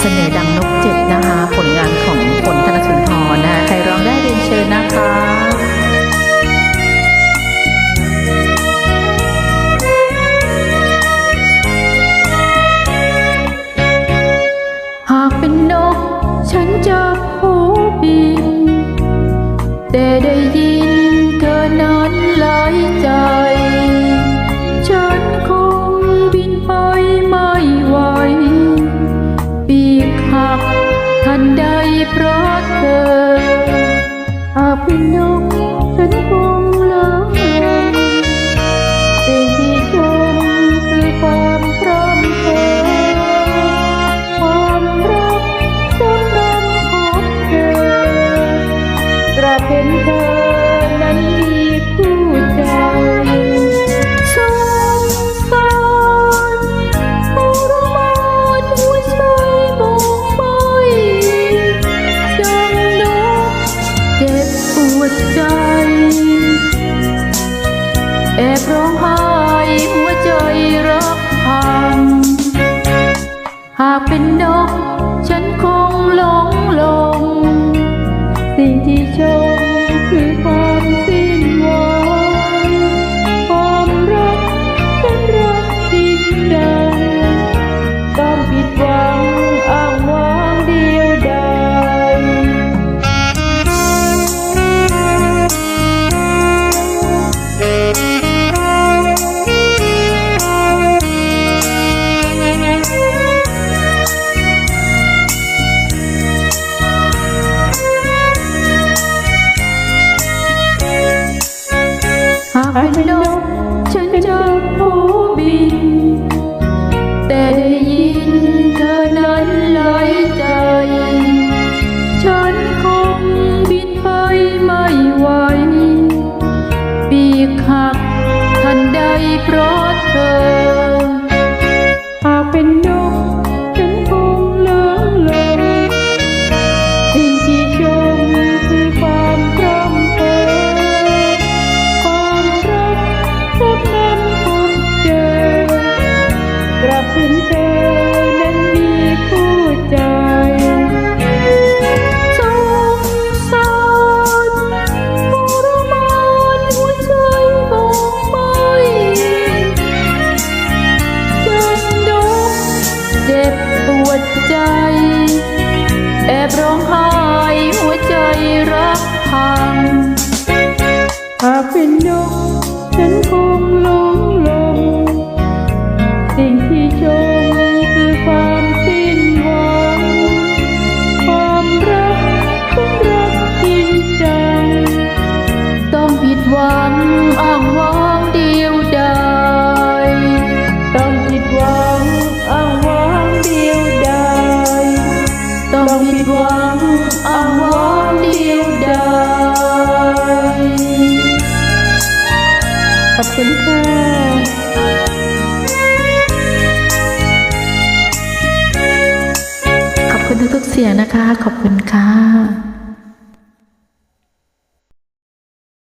เสน่ดังนกจิบนะคะ ผลงานของผลธนสุนทรนะใครร้องได้เรียนเชิญนะคะ เป็นนกฉันคงลอยสิ่งที่ฉันคือความร้อมเพความรักสำหรับพบเธอกลัเห็นเธอ stars เป็นนกฉันจะผู้บิน แต่ยินเธอนั้นลอยใจ ฉันคงบินไปไม่ไหว ปีกหักทันใดเพราะเธอ หากเป็นนก องไห้หัวใจรักพังหากเป็นนก ผิอ้างว้างขอบคุณค่ะทุกเสียงนะคะ ขอบคุณค่ะ